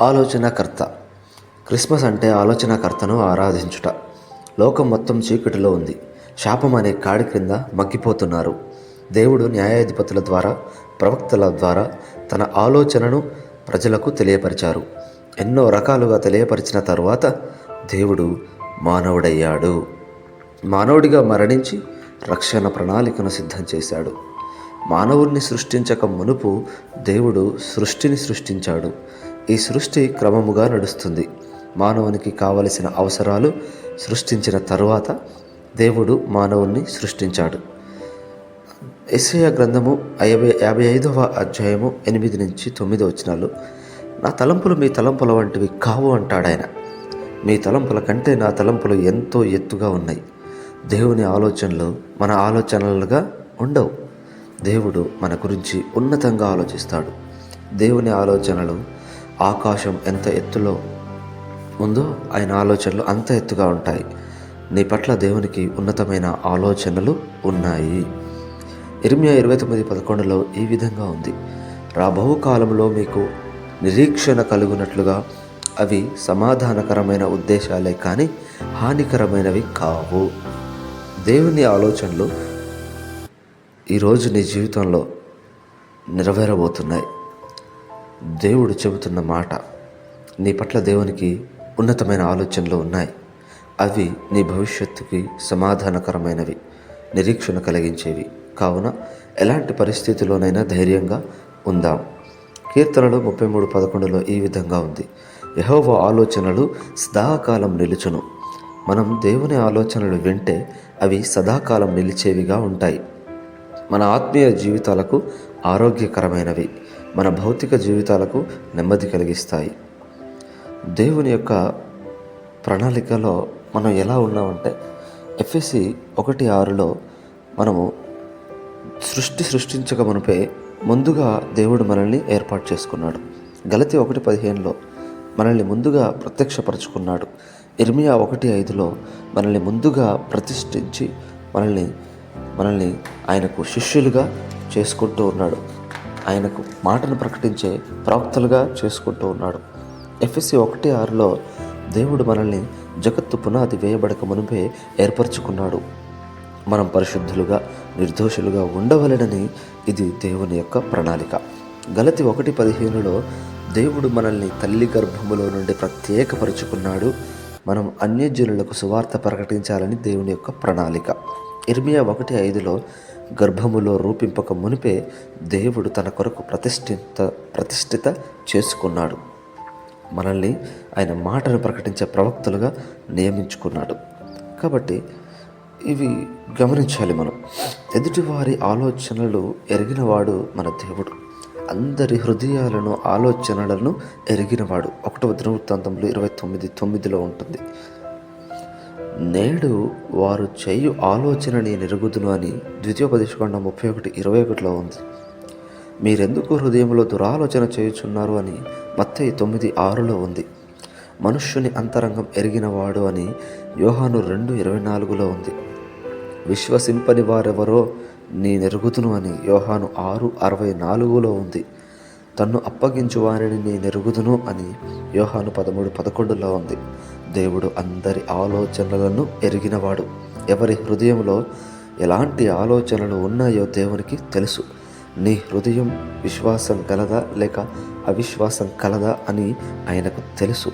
ఆలోచనకర్త. క్రిస్మస్ అంటే ఆలోచనకర్తను ఆరాధించుట. లోకం మొత్తం చీకటిలో ఉంది. శాపం అనే కాడి క్రింద మగ్గిపోతున్నారు. దేవుడు న్యాయాధిపతుల ద్వారా ప్రవక్తల ద్వారా తన ఆలోచనను ప్రజలకు తెలియపరిచారు. ఎన్నో రకాలుగా తెలియపరిచిన తరువాత దేవుడు మానవుడయ్యాడు. మానవుడిగా మరణించి రక్షణ ప్రణాళికను సిద్ధం చేశాడు. మానవుణ్ణి సృష్టించక మునుపు దేవుడు సృష్టిని సృష్టించాడు. ఈ సృష్టి క్రమముగా నడుస్తుంది. మానవునికి కావలసిన అవసరాలు సృష్టించిన తరువాత దేవుడు మానవుణ్ణి సృష్టించాడు. ఎస్ఐ గ్రంథము యాభై యాభై ఐదవ అధ్యాయము ఎనిమిది నుంచి తొమ్మిది వచ్చినాలు నా తలంపులు మీ తలంపుల వంటివి కావు అంటాడాయన మీ తలంపుల కంటే నా తలంపులు ఎంతో ఎత్తుగా ఉన్నాయి. దేవుని ఆలోచనలు మన ఆలోచనలుగా ఉండవు. దేవుడు మన గురించి ఉన్నతంగా ఆలోచిస్తాడు. దేవుని ఆలోచనలు ఆకాశం ఎంత ఎత్తులో ఉందో ఆయన ఆలోచనలు అంత ఎత్తుగా ఉంటాయి. నీ పట్ల దేవునికి ఉన్నతమైన ఆలోచనలు ఉన్నాయి. ఇరిమియా ఇరవై తొమ్మిది పదకొండులో ఈ విధంగా ఉంది. రాబహు కాలంలో మీకు నిరీక్షణ కలుగునట్లుగా అవి సమాధానకరమైన ఉద్దేశాలే కానీ హానికరమైనవి కావు. దేవుని ఆలోచనలు ఈరోజు నీ జీవితంలో నెరవేరబోతున్నాయి. దేవుడు చెబుతున్న మాట నీ పట్ల దేవునికి ఉన్నతమైన ఆలోచనలు ఉన్నాయి. అవి నీ భవిష్యత్తుకి సమాధానకరమైనవి నిరీక్షణ కలిగించేవి. కావున ఎలాంటి పరిస్థితిలోనైనా ధైర్యంగా ఉందాం. కీర్తనలు ముప్పై మూడు పదకొండులో ఈ విధంగా ఉంది. యహోవ ఆలోచనలు సదాకాలం నిలుచును. మనం దేవుని ఆలోచనలు వింటే అవి సదాకాలం నిలిచేవిగా ఉంటాయి. మన ఆత్మీయ జీవితాలకు ఆరోగ్యకరమైనవి. మన భౌతిక జీవితాలకు నెమ్మది కలిగిస్తాయి. దేవుని యొక్క ప్రణాళికలో మనం ఎలా ఉన్నామంటే ఎఫ్ఎస్సి ఒకటి ఆరులో మనము సృష్టి సృష్టించక మునిపే ముందుగా దేవుడు మనల్ని ఏర్పాటు చేసుకున్నాడు. గలతి ఒకటి పదిహేనులో మనల్ని ముందుగా ప్రత్యక్షపరచుకున్నాడు. ఇర్మియా ఒకటి ఐదులో మనల్ని ముందుగా ప్రతిష్ఠించి మనల్ని మనల్ని ఆయనకు శిష్యులుగా చేసుకుంటూ ఉన్నాడు. ఆయనకు మాటను ప్రకటించే ప్రవక్తలుగా చేసుకుంటూ ఉన్నాడు. ఎఫ్ఎస్సి ఒకటి ఆరులో దేవుడు మనల్ని జగత్తు పునాది వేయబడక మునిపే ఏర్పరచుకున్నాడు. మనం పరిశుద్ధులుగా నిర్దోషులుగా ఉండవలెనని ఇది దేవుని యొక్క ప్రణాళిక. గలతి ఒకటి పదిహేనులో దేవుడు మనల్ని తల్లి గర్భములో నుండి ప్రత్యేకపరుచుకున్నాడు. మనం అన్యజనులకు సువార్త ప్రకటించాలని దేవుని యొక్క ప్రణాళిక. ఇర్మియా ఒకటి ఐదులో గర్భములో రూపింపక మునిపే దేవుడు తన కొరకు ప్రతిష్ఠిత ప్రతిష్ఠిత చేసుకున్నాడు. మనల్ని ఆయన మాటను ప్రకటించే ప్రవక్తలుగా నియమించుకున్నాడు. కాబట్టి ఇవి గమనించాలి మనం. ఎదుటివారి ఆలోచనలు ఎరిగినవాడు మన దేవుడు. అందరి హృదయాలను ఆలోచనలను ఎరిగినవాడు. ఒకటవ దినవృత్తాంతంలో ఇరవై తొమ్మిది తొమ్మిదిలో ఉంటుంది. నేడు వారు చేయు ఆలోచనని నెరుగుదును అని ద్వితీయోపదేశకొండ ముప్పై ఒకటి ఇరవై ఒకటిలో ఉంది. మీరెందుకు హృదయంలో దురాలోచన చేయుచున్నారు అని మత్తయి తొమ్మిది ఆరులో ఉంది. మనుష్యుని అంతరంగం ఎరిగినవాడు అని యోహాను రెండు ఇరవై నాలుగులో ఉంది. విశ్వసింపని వారెవరో నీ నెరుగుదును అని యోహాను ఆరు అరవై నాలుగులో ఉంది. తన్ను అప్పగించు వారిని నీ నెరుగుదును అని యోహాను పదమూడు పదకొండులో ఉంది. దేవుడు అందరి ఆలోచనలను ఎరిగినవాడు. ఎవరి హృదయంలో ఎలాంటి ఆలోచనలు ఉన్నాయో దేవునికి తెలుసు. నీ హృదయం విశ్వాసం కలదా లేక అవిశ్వాసం కలదా అని ఆయనకు తెలుసు.